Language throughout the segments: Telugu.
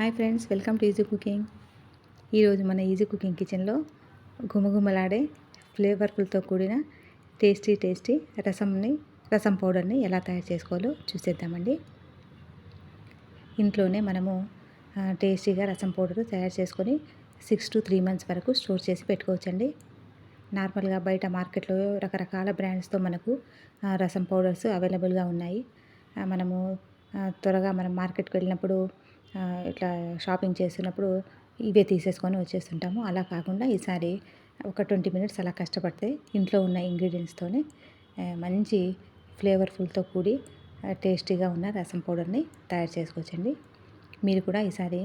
Hi friends welcome to easy cooking. ఈరోజు మన ఈజీ కుకింగ్ కిచెన్లో గుమగుమలాడే ఫ్లేవర్ఫుల్తో కూడిన టేస్టీ టేస్టీ రసంని రసం పౌడర్ని ఎలా తయారు చేసుకోవాలో చూసేద్దామండి. ఇంట్లోనే మనము టేస్టీగా రసం పౌడర్ తయారు చేసుకొని సిక్స్ టు త్రీ మంత్స్ వరకు స్టోర్ చేసి పెట్టుకోవచ్చండి. నార్మల్గా బయట మార్కెట్లో రకరకాల బ్రాండ్స్తో మనకు రసం పౌడర్స్ అవైలబుల్గా ఉన్నాయి. మనము త్వరగా మనం మార్కెట్కి వెళ్ళినప్పుడు ఇట్లా షాపింగ్ చేసినప్పుడు ఇవే తీసేసుకొని వచ్చేస్తుంటాము. అలా కాకుండా ఈసారి ఒక ట్వంటీ మినిట్స్ అలా కష్టపడితే ఇంట్లో ఉన్న ఇంగ్రీడియంట్స్తోనే మంచి ఫ్లేవర్ఫుల్తో కూడి టేస్టీగా ఉన్న రసం పౌడర్ని తయారు చేసుకోవచ్చండి. మీరు కూడా ఈసారి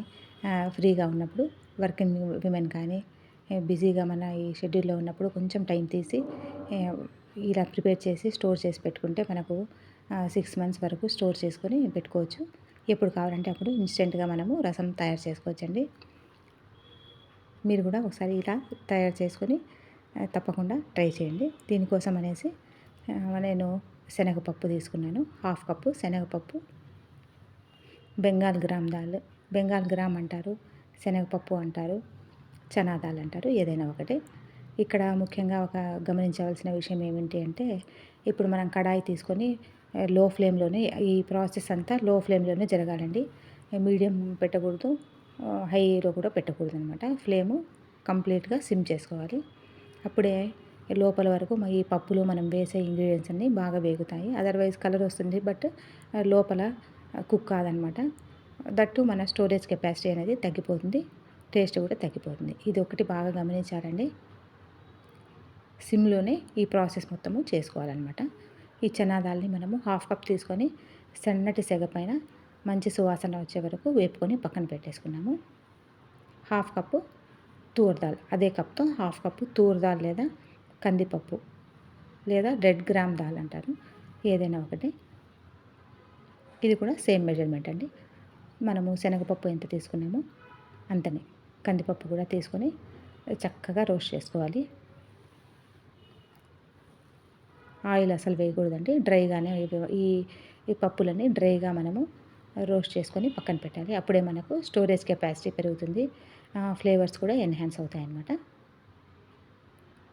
ఫ్రీగా ఉన్నప్పుడు వర్కింగ్ విమెన్ కానీ బిజీగా మన ఈ షెడ్యూల్లో ఉన్నప్పుడు కొంచెం టైం తీసి ఇలా ప్రిపేర్ చేసి స్టోర్ చేసి పెట్టుకుంటే మనకు సిక్స్ మంత్స్ వరకు స్టోర్ చేసుకొని పెట్టుకోవచ్చు. ఎప్పుడు కావాలంటే అప్పుడు ఇన్స్టెంట్గా మనము రసం తయారు చేసుకోవచ్చండి. మీరు కూడా ఒకసారి ఇలా తయారు చేసుకొని తప్పకుండా ట్రై చేయండి. దీనికోసం అనేసి నేను శనగపప్పు తీసుకున్నాను. హాఫ్ కప్పు శనగపప్పు బెంగాల్ గ్రామ్ దాల్ బెంగాల్ గ్రామ్ అంటారు శనగపప్పు అంటారు చనా దాల్ అంటారు ఏదైనా ఒకటి. ఇక్కడ ముఖ్యంగా ఒక గమనించవలసిన విషయం ఏమిటి అంటే ఇప్పుడు మనం కడాయి తీసుకొని లో ఫ్లేమ్లోనే ఈ ప్రాసెస్ అంతా లో ఫ్లేమ్లోనే జరగాలండి. మీడియం పెట్టకూడదు హైలో కూడా పెట్టకూడదు అనమాట ఫ్లేము కంప్లీట్గా సిమ్ చేసుకోవాలి. అప్పుడే లోపల వరకు ఈ పప్పులో మనం వేసే ఇంగ్రీడియంట్స్ అన్నీ బాగా వేగుతాయి. అదర్వైజ్ కలర్ వస్తుంది బట్ లోపల కుక్ కాదనమాట. దట్టు మన స్టోరేజ్ కెపాసిటీ అనేది తగ్గిపోతుంది టేస్ట్ కూడా తగ్గిపోతుంది. ఇది ఒకటి బాగా గమనించాలండి సిమ్లోనే ఈ ప్రాసెస్ మొత్తము చేసుకోవాలన్నమాట ఈ చనాదాల్ని మనము హాఫ్ కప్ తీసుకొని సన్నటి సెగ పైన మంచి సువాసన వచ్చే వరకు వేపుకొని పక్కన పెట్టేసుకున్నాము. హాఫ్ కప్పు తూర్ దాల్ అదే కప్తో హాఫ్ కప్పు తూర్దాల్ లేదా కందిపప్పు లేదా రెడ్ గ్రామ్ దాల్ అంటారు ఏదైనా ఒకటి. ఇది కూడా సేమ్ మెజర్మెంట్ అండి. మనము శనగపప్పు ఎంత తీసుకున్నామో అంతనే. కందిపప్పు కూడా తీసుకొని చక్కగా రోస్ట్ చేసుకోవాలి. ఆయిల్ అసలు వేయకూడదండి. డ్రైగానే ఈ ఈ పప్పులని డ్రైగా మనము రోస్ట్ చేసుకొని పక్కన పెట్టాలి. అప్పుడే మనకు స్టోరేజ్ కెపాసిటీ పెరుగుతుంది. ఫ్లేవర్స్ కూడా ఎన్హాన్స్ అవుతాయి అన్నమాట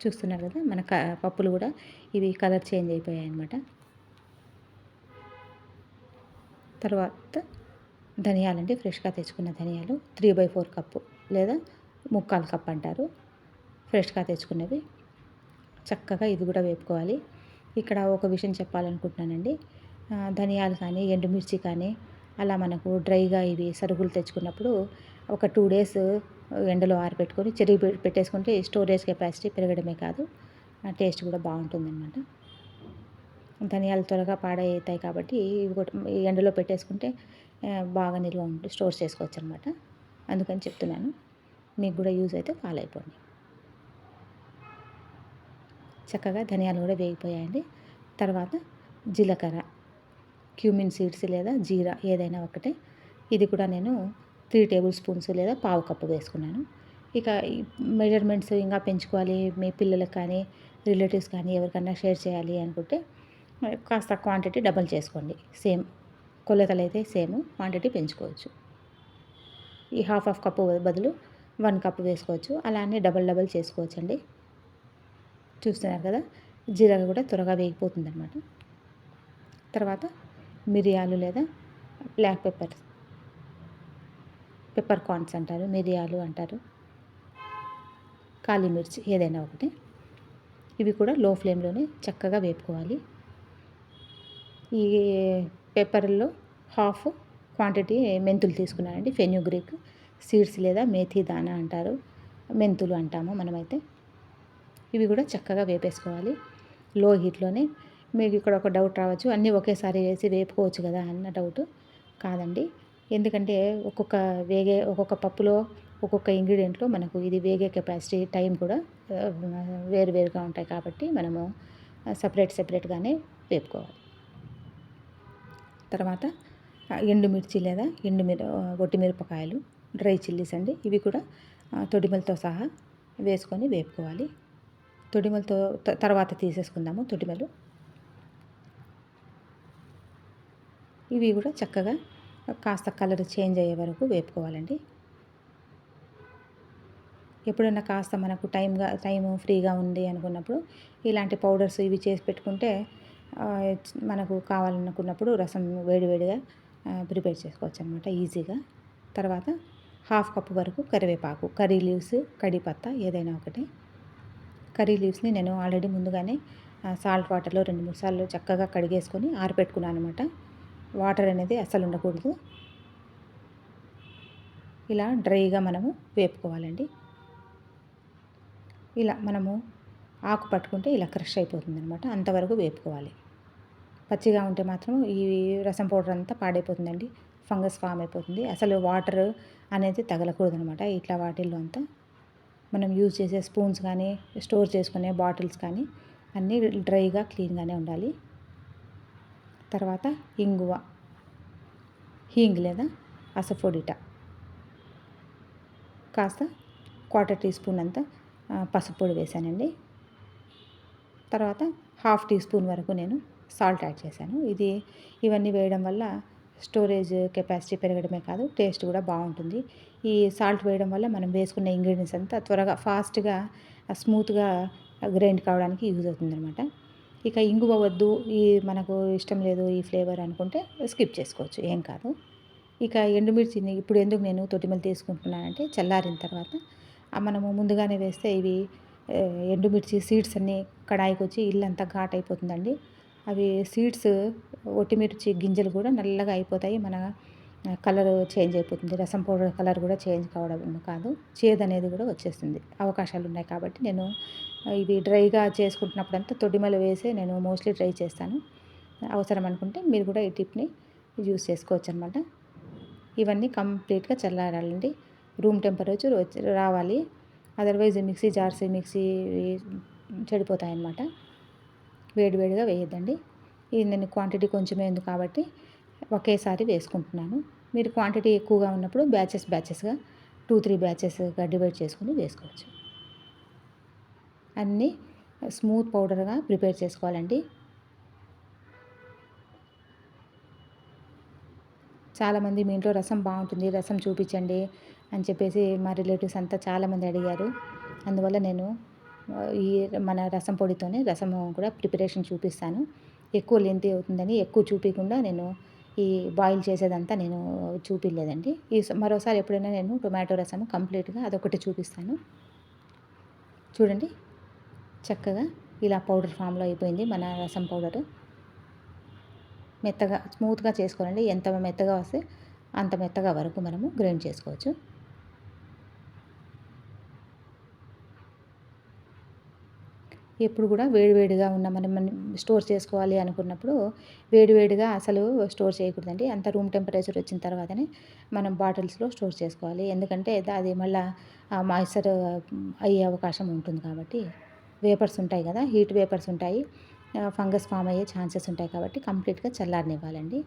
చూస్తున్నారు కదా మన పప్పులు కూడా ఇవి కలర్ చేంజ్ అయిపోయాయి అన్నమాట తర్వాత ధనియాలండి ఫ్రెష్గా తెచ్చుకున్న ధనియాలు. త్రీ బై ఫోర్ కప్పు లేదా ముక్కాలు కప్ అంటారు. ఫ్రెష్గా తెచ్చుకున్నవి. చక్కగా ఇది కూడా వేపుకోవాలి. ఇక్కడ ఒక విషయం చెప్పాలనుకుంటున్నానండి. ధనియాలు కానీ ఎండుమిర్చి కానీ అలా మనకు డ్రైగా ఇవి సరుకులు తెచ్చుకున్నప్పుడు ఒక టూ డేస్ ఎండలో ఆరిపెట్టుకొని చెరిగి పెట్టేసుకుంటే స్టోరేజ్ కెపాసిటీ పెరగడమే కాదు టేస్ట్ కూడా బాగుంటుందన్నమాట. ధనియాలు త్వరగా పాడవుతాయి కాబట్టి ఇవి ఎండలో పెట్టేసుకుంటే బాగా నిల్వ ఉంటే స్టోర్ చేసుకోవచ్చు అనమాట అందుకని చెప్తున్నాను. మీకు కూడా యూజ్ అయితే ఫాలో అయిపోండి. చక్కగా ధనియాలు కూడా వేగిపోయాయండి. తర్వాత జీలకర్ర క్యూమిన్ సీడ్స్ లేదా జీరా ఏదైనా ఒకటే. ఇది కూడా నేను త్రీ టేబుల్ స్పూన్స్ లేదా పావు కప్పు వేసుకున్నాను. ఇక మెజర్మెంట్స్ ఇంకా పెంచుకోవాలి. మీ పిల్లలకు కానీ రిలేటివ్స్ కానీ ఎవరికైనా షేర్ చేయాలి అనుకుంటే కాస్త క్వాంటిటీ డబల్ చేసుకోండి. సేమ్ కొలతలు అయితే సేమ్ క్వాంటిటీ పెంచుకోవచ్చు. ఈ హాఫ్ హాఫ్ కప్పు బదులు వన్ కప్ వేసుకోవచ్చు. అలానే డబల్ డబల్ చేసుకోవచ్చు అండి చూస్తున్నారు కదా జీలక కూడా త్వరగా వేగిపోతుంది అనమాట తర్వాత మిరియాలు లేదా బ్లాక్ పెప్పర్ పెప్పర్ కార్న్స్ అంటారు మిరియాలు అంటారు కాళీమిర్చి ఏదైనా ఒకటి. ఇవి కూడా లో ఫ్లేమ్లోనే చక్కగా వేపుకోవాలి. ఈ పెప్పర్లో హాఫ్ క్వాంటిటీ మెంతులు తీసుకున్నానండి ఫెన్యూగ్రీక్ సీడ్స్ లేదా మేథీ దానా అంటారు మెంతులు అంటాము మనమైతే. ఇవి కూడా చక్కగా వేపేసుకోవాలి. లో హీట్లోనే మీకు ఇక్కడ ఒక డౌట్ రావచ్చు. అన్నీ ఒకేసారి వేసి వేపుకోవచ్చు కదా అన్న డౌట్ కాదండి. ఎందుకంటే ఒక్కొక్క వేగే ఒక్కొక్క పప్పులో ఒక్కొక్క ఇంగ్రీడియంట్లో మనకు ఇది వేగే కెపాసిటీ టైం కూడా వేరు వేరుగా ఉంటాయి కాబట్టి మనము సపరేట్ సపరేట్గానే వేపుకోవాలి. తర్వాత ఎండుమిర్చి లేదా ఎండుమిర ఒట్టిమిరపకాయలు డ్రై చిల్లీస్ అండి. ఇవి కూడా తొడిమలతో సహా వేసుకొని వేపుకోవాలి. తొడిమలతో తర్వాత తీసేసుకుందాము తొడిమలు. ఇవి కూడా చక్కగా కాస్త కలర్ చేంజ్ అయ్యే వరకు వేపుకోవాలండి. ఎప్పుడైనా కాస్త మనకు టైంగా టైం ఫ్రీగా ఉంది అనుకున్నప్పుడు ఇలాంటి పౌడర్స్ ఇవి చేసి పెట్టుకుంటే మనకు కావాలనుకున్నప్పుడు రసం వేడివేడిగా ప్రిపేర్ చేసుకోవచ్చు అనమాట ఈజీగా. తర్వాత హాఫ్ కప్ వరకు కరివేపాకు కర్రీ లీవ్స్ కడిపత్త ఏదైనా ఒకటి. కర్రీ లీవ్స్ని నేను ఆల్రెడీ ముందుగానే సాల్ట్ వాటర్లో రెండు మూడు సార్లు చక్కగా కడిగేసుకొని ఆరిపెట్టుకున్నాను అనమాట వాటర్ అనేది అస్సలు ఉండకూడదు. ఇలా డ్రైగా మనము వేపుకోవాలండి. ఇలా మనము ఆకు పట్టుకుంటే ఇలా క్రష్ అయిపోతుంది అనమాట అంతవరకు వేపుకోవాలి. పచ్చిగా ఉంటే మాత్రం ఈ రసం పౌడర్ అంతా పాడైపోతుందండి. ఫంగస్ ఫామ్ అయిపోతుంది. అసలు వాటర్ అనేది తగలకూడదు అనమాట ఇట్లా వాటిల్లో అంతా మనం యూజ్ చేసే స్పూన్స్ కానీ స్టోర్ చేసుకునే బాటిల్స్ కానీ అన్నీ డ్రైగా క్లీన్గానే ఉండాలి. తర్వాత ఇంగువ హీంగ్ లేదా అసఫోడిటా. కాస్త క్వార్టర్ టీ స్పూన్ అంతా పసుపొడి వేశానండి వేసానండి. తర్వాత హాఫ్ టీ స్పూన్ వరకు నేను సాల్ట్ యాడ్ చేశాను. ఇది ఇవన్నీ వేయడం వల్ల స్టోరేజ్ కెపాసిటీ పెరగడమే కాదు టేస్ట్ కూడా బాగుంటుంది. ఈ సాల్ట్ వేయడం వల్ల మనం వేసుకున్న ఇంగ్రీడియంట్స్ అంతా త్వరగా ఫాస్ట్గా స్మూత్గా గ్రైండ్ కావడానికి యూజ్ అవుతుంది అనమాట ఇక ఇంగువ వద్దు ఈ మనకు ఇష్టం లేదు ఈ ఫ్లేవర్ అనుకుంటే స్కిప్ చేసుకోవచ్చు ఏం కాదు. ఇక ఎండుమిర్చిని ఇప్పుడు ఎందుకు నేను తొట్టిమలు తీసుకుంటున్నానంటే చల్లారిన తర్వాత మనము ముందుగానే వేస్తే ఇవి ఎండుమిర్చి సీడ్స్ అన్నీ కడాయికి వచ్చి ఇల్లంతా ఘాట్ అయిపోతుందండి అవి సీడ్స్ ఒట్టిమిర్చి గింజలు కూడా నల్లగా అయిపోతాయి. మన కలర్ చేంజ్ అయిపోతుంది. రసం పౌడర్ కలర్ కూడా చేంజ్ కావడం కాదు. చేదు అనేది కూడా వచ్చేస్తుంది. అవకాశాలు ఉన్నాయి కాబట్టి నేను ఇవి డ్రైగా చేసుకుంటున్నప్పుడంతా తొడిమలు వేసి నేను మోస్ట్లీ డ్రై చేస్తాను. అవసరం అనుకుంటే మీరు కూడా ఈ టిప్ని యూస్ చేసుకోవచ్చు అనమాట ఇవన్నీ కంప్లీట్గా చల్లారాలండి. రూమ్ టెంపరేచర్ రావాలి. అదర్వైజ్ మిక్సీ జార్స్ మిక్సీ చెడిపోతాయి అన్నమాట వేడివేడిగా వేయద్దండి. ఇది నేను క్వాంటిటీ కొంచెమే ఉంది కాబట్టి ఒకేసారి వేసుకుంటున్నాను. మీరు క్వాంటిటీ ఎక్కువగా ఉన్నప్పుడు బ్యాచెస్ బ్యాచెస్గా టూ త్రీ బ్యాచెస్గా డివైడ్ చేసుకుని వేసుకోవచ్చు. అన్నీ స్మూత్ పౌడర్గా ప్రిపేర్ చేసుకోవాలండి. చాలామంది మీ ఇంట్లో రసం బాగుంటుంది రసం చూపించండి అని చెప్పేసి మా రిలేటివ్స్ అంతా చాలామంది అడిగారు. అందువల్ల నేను ఈ మన రసం పొడితోనే రసం కూడా ప్రిపరేషన్ చూపిస్తాను. ఎక్కువ లెంత్ అవుతుందని ఎక్కువ చూపించకుండా నేను ఈ బాయిల్ చేసేదంతా నేను చూపించలేదండి ఈ మరోసారి ఎప్పుడైనా నేను టొమాటో రసం కంప్లీట్గా అదొకటి చూపిస్తాను. చూడండి చక్కగా ఇలా పౌడర్ ఫామ్లో అయిపోయింది మన రసం పౌడర్. మెత్తగా స్మూత్గా చేసుకోవాలండి. ఎంత మెత్తగా వస్తే అంత మెత్తగా వరకు మనము గ్రైండ్ చేసుకోవచ్చు. ఎప్పుడు కూడా వేడివేడిగా ఉన్న మనం స్టోర్ చేసుకోవాలి అనుకున్నప్పుడు వేడివేడిగా అసలు స్టోర్ చేయకూడదండి. అంత రూమ్ టెంపరేచర్ వచ్చిన తర్వాతనే మనం బాటిల్స్లో స్టోర్ చేసుకోవాలి. ఎందుకంటే అది మళ్ళీ మాయిశ్చర్ అయ్యే అవకాశం ఉంటుంది కాబట్టి. వేపర్స్ ఉంటాయి కదా హీట్ వేపర్స్ ఉంటాయి. ఫంగస్ ఫామ్ అయ్యే ఛాన్సెస్ ఉంటాయి కాబట్టి కంప్లీట్గా చల్లారనివ్వాలండి.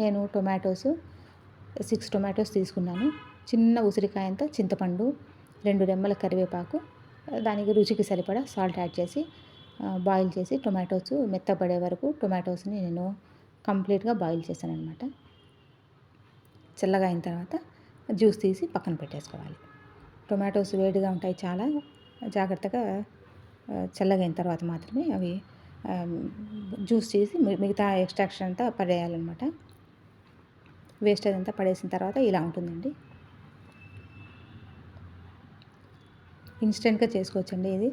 నేను టొమాటోస్ సిక్స్ టొమాటోస్ తీసుకున్నాను. చిన్న ఉసిరికాయంత చింతపండు రెండు రెమ్మల కరివేపాకు దానికి రుచికి సరిపడా సాల్ట్ యాడ్ చేసి బాయిల్ చేసి టొమాటోస్ మెత్తపడే వరకు టొమాటోస్ని నేను కంప్లీట్గా బాయిల్ చేశాను అనమాట చల్లగా అయిన తర్వాత జ్యూస్ తీసి పక్కన పెట్టేసుకోవాలి. టొమాటోస్ వేడిగా ఉంటాయి చాలా జాగ్రత్తగా చల్లగా అయిన తర్వాత మాత్రమే అవి జ్యూస్ చేసి మిగతా ఎక్స్ట్రాక్షన్ అంతా పడేయాలన్నమాట. వేస్టేజ్ అంతా పడేసిన తర్వాత ఇలా ఉంటుందండి. ఇన్స్టెంట్గా చేసుకోవచ్చండి ఇది.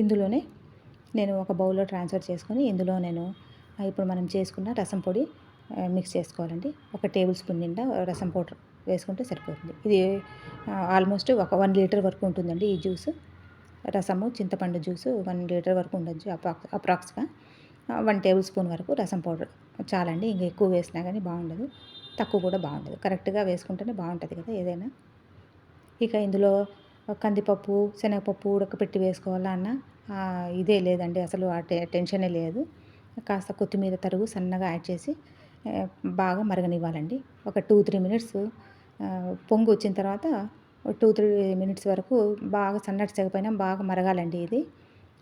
ఇందులోనే నేను ఒక బౌల్లో ట్రాన్స్ఫర్ చేసుకొని ఇందులో నేను ఇప్పుడు మనం చేసుకున్న రసం పొడి మిక్స్ చేసుకోవాలండి. ఒక టేబుల్ స్పూన్ నిండా రసం పౌడర్ వేసుకుంటే సరిపోతుంది. ఇది ఆల్మోస్ట్ ఒక వన్ లీటర్ వరకు ఉంటుందండి ఈ జ్యూస్. రసము చింతపండు జ్యూస్ వన్ లీటర్ వరకు ఉండొచ్చు అప్రాక్స్ అప్రాక్స్గా. వన్ టేబుల్ స్పూన్ వరకు రసం పౌడర్ చాలండి. ఇంకా ఎక్కువ వేసినా కానీ బాగుండదు. తక్కువ కూడా బాగుండదు. కరెక్ట్గా వేసుకుంటేనే బాగుంటుంది కదా ఏదైనా. ఇక ఇందులో కందిపప్పు శనగపప్పు ఉడకపెట్టి వేసుకోవాలా అన్న? ఇదే లేదండి అసలు ఆ టెన్షనే లేదు. కాస్త కొత్తిమీర తరుగు సన్నగా యాడ్ చేసి బాగా మరగనివ్వాలండి. ఒక టూ త్రీ మినిట్స్ పొంగు వచ్చిన తర్వాత టూ త్రీ మినిట్స్ వరకు బాగా సన్నటి సెగపైన బాగా మరగాలండి ఇది.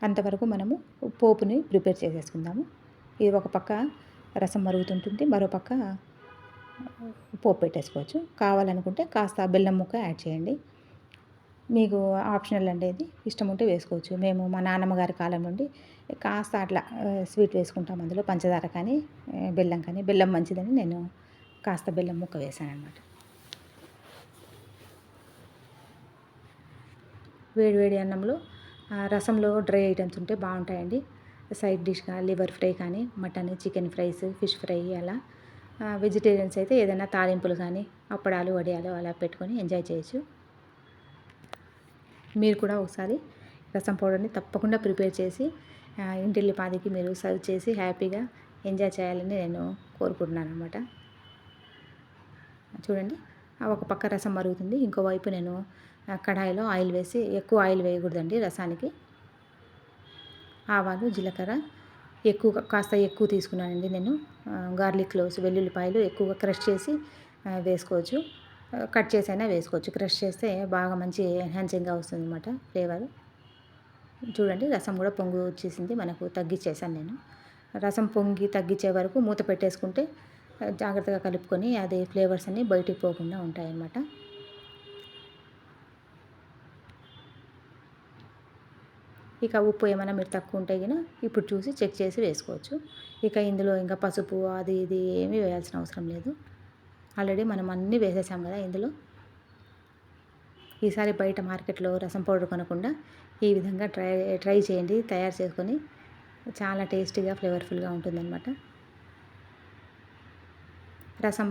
అంతవరకు మనము పోపుని ప్రిపేర్ చేసేసుకుందాము. ఇది ఒక పక్క రసం మరుగుతుంటుంది మరో పక్క పోపు పెట్టేసుకోవచ్చు. కావాలనుకుంటే కాస్త బెల్లం ముక్క యాడ్ చేయండి. మీకు ఆప్షనల్ అనేది ఇష్టం ఉంటే వేసుకోవచ్చు. మేము మా నాన్నమ్మ గారి కాలం నుండి కాస్త అట్లా స్వీట్ వేసుకుంటాం అందులో పంచదార కానీ బెల్లం కానీ. బెల్లం మంచిదని నేను కాస్త బెల్లం ముక్క వేసాను అనమాట వేడివేడి అన్నంలో రసంలో డ్రై ఐటమ్స్ ఉంటే బాగుంటాయండి. సైడ్ డిష్గా లివర్ ఫ్రై కానీ mutton chicken fries fish fry అలా వెజిటేరియన్స్ అయితే ఏదైనా తాలింపులు కానీ అప్పడాలు వడియాలు అలా పెట్టుకొని ఎంజాయ్ చేయొచ్చు. మీరు కూడా ఒకసారి రసం పౌడర్ని తప్పకుండా ప్రిపేర్ చేసి ఇంటిల్లి పాదికి మీరు సర్వ్ చేసి హ్యాపీగా ఎంజాయ్ చేయాలని నేను కోరుకుంటున్నాను అనమాట చూడండి ఒక పక్క రసం మరుగుతుంది. ఇంకోవైపు నేను కడాయిలో ఆయిల్ వేసి ఎక్కువ ఆయిల్ వేయకూడదండి రసానికి. ఆవాలు జీలకర్ర ఎక్కువ కాస్త ఎక్కువ తీసుకున్నానండి నేను. గార్లిక్ క్లోవ్స్ వెల్లుల్లిపాయలు ఎక్కువగా క్రష్ చేసి వేసుకోవచ్చు. కట్ చేసైనా వేసుకోవచ్చు. క్రష్ చేస్తే బాగా మంచి ఎన్హాన్సింగ్గా వస్తుంది అనమాట ఫ్లేవర్. చూడండి రసం కూడా పొంగు వచ్చేసింది. మనకు తగ్గించేసాను నేను. రసం పొంగి తగ్గించే వరకు మూత పెట్టేసుకుంటే జాగ్రత్తగా కలుపుకొని అది ఫ్లేవర్స్ అన్నీ బయటికి పోకుండా ఉంటాయన్నమాట. ఇక ఉప్పు ఏమైనా మీరు తక్కువ ఉంటే కనుక ఇప్పుడు చూసి చెక్ చేసి వేసుకోవచ్చు. ఇక ఇందులో ఇంకా పసుపు అది ఇది ఏమీ వేయాల్సిన అవసరం లేదు. ఆల్రెడీ మనం అన్నీ వేసేసాం కదా ఇందులో. ఈసారి బయట మార్కెట్లో రసం పౌడర్ కొనకుండా ఈ విధంగా ట్రై ట్రై చేయండి. తయారు చేసుకొని చాలా టేస్టీగా ఫ్లేవర్ఫుల్గా ఉంటుందన్నమాట. రసం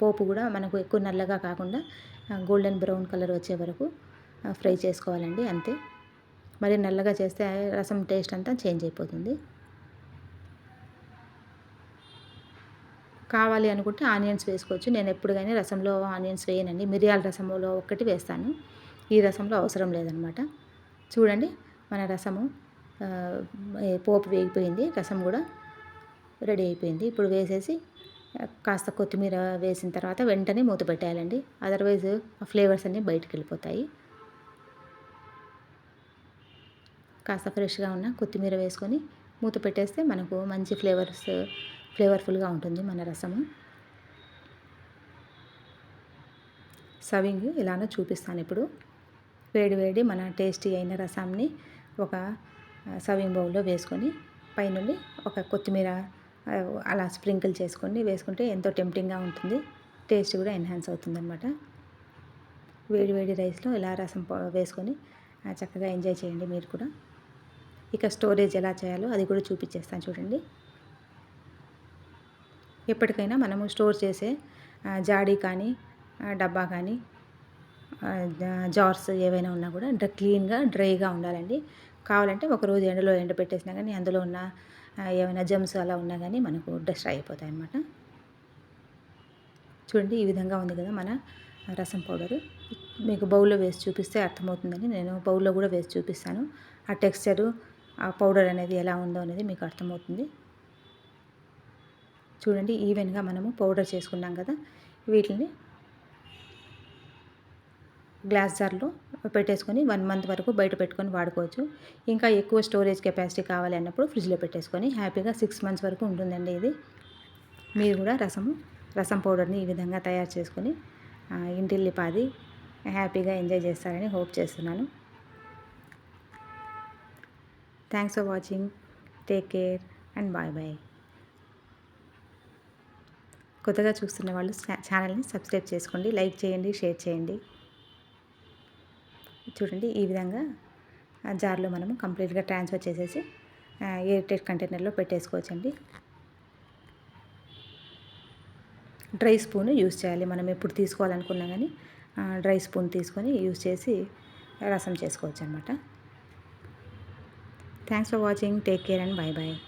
పోపు కూడా మనకు ఎక్కువ నల్లగా కాకుండా గోల్డెన్ బ్రౌన్ కలర్ వచ్చే వరకు ఫ్రై చేసుకోవాలండి అంతే. మరి నల్లగా చేస్తే రసం టేస్ట్ అంతా చేంజ్ అయిపోతుంది. కావాలి అనుకుంటే ఆనియన్స్ వేసుకోవచ్చు. నేను ఎప్పుడు కానీ రసంలో ఆనియన్స్ వేయనండి. మిరియాల రసంలో ఒక్కటి వేస్తాను. ఈ రసంలో అవసరం లేదనమాట. చూడండి మన రసము పోపు వేగిపోయింది. రసం కూడా రెడీ అయిపోయింది. ఇప్పుడు వేసేసి కాస్త కొత్తిమీర వేసిన తర్వాత వెంటనే మూత పెట్టేయాలండి. అదర్వైజ్ ఆ ఫ్లేవర్స్ అన్నీ బయటకు వెళ్ళిపోతాయి. కాస్త ఫ్రెష్గా ఉన్న కొత్తిమీర వేసుకొని మూత పెట్టేస్తే మనకు మంచి ఫ్లేవర్స్ ఫ్లేవర్ఫుల్గా ఉంటుంది మన రసము. సవింగ్ ఇలానో చూపిస్తాను ఇప్పుడు. వేడి వేడి మన టేస్టీ అయిన రసాన్ని ఒక సవింగ్ బౌల్లో వేసుకొని పైనుండి ఒక కొత్తిమీర అలా స్ప్రింకిల్ చేసుకొని వేసుకుంటే ఎంతో టెంప్టింగ్గా ఉంటుంది. టేస్ట్ కూడా ఎన్హాన్స్ అవుతుందన్నమాట. వేడి వేడి రైస్లో ఇలా రసం వేసుకొని చక్కగా ఎంజాయ్ చేయండి మీరు కూడా. ఇక స్టోరేజ్ ఎలా చేయాలో అది కూడా చూపించేస్తాను చూడండి. ఎప్పటికైనా మనము స్టోర్ చేసే జాడీ కానీ డబ్బా కానీ జార్స్ ఏవైనా ఉన్నా కూడా డ్ర క్లీన్గా డ్రైగా ఉండాలండి. కావాలంటే ఒకరోజు ఎండలో ఎండ పెట్టేసినా కానీ అందులో ఉన్న ఏమైనా జమ్స్ అలా ఉన్నా కానీ మనకు డస్ట్ అయిపోతాయి అన్నమాట. చూడండి ఈ విధంగా ఉంది కదా మన రసం పౌడరు. మీకు బౌల్లో వేసి చూపిస్తే అర్థమవుతుందని నేను బౌల్లో కూడా వేసి చూపిస్తాను. ఆ టెక్స్చరు ఆ పౌడర్ అనేది ఎలా ఉందో అనేది మీకు అర్థమవుతుంది. చూడండి ఈవెన్గా మనము పౌడర్ చేసుకున్నాం కదా వీటిని గ్లాస్ జార్లో పెట్టేసుకొని వన్ మంత్ వరకు బయట పెట్టుకొని వాడుకోవచ్చు. ఇంకా ఎక్కువ స్టోరేజ్ కెపాసిటీ కావాలి అన్నప్పుడు ఫ్రిడ్జ్లో పెట్టేసుకొని హ్యాపీగా సిక్స్ మంత్స్ వరకు ఉంటుందండి ఇది. మీరు కూడా రసము రసం పౌడర్ని ఈ విధంగా తయారు చేసుకొని ఇంటిల్లిపాది హ్యాపీగా ఎంజాయ్ చేస్తారని హోప్ చేస్తున్నాను. Thanks for watching take care and bye bye కొత్తగా చూస్తున్న వాళ్ళు ఛానల్ని సబ్స్క్రైబ్ చేసుకోండి లైక్ చేయండి షేర్ చేయండి. చూడండి ఈ విధంగా జార్లో మనము కంప్లీట్గా ట్రాన్స్ఫర్ చేసేసి ఎయిర్టెడ్ కంటైనర్లో పెట్టేసుకోవచ్చండి. డ్రై స్పూన్ యూస్ చేయాలి. మనం ఎప్పుడు తీసుకోవాలనుకున్నా కానీ డ్రై స్పూన్ తీసుకొని యూస్ చేసి రసం చేసుకోవచ్చు అనమాట Thanks for watching. Take care and bye bye.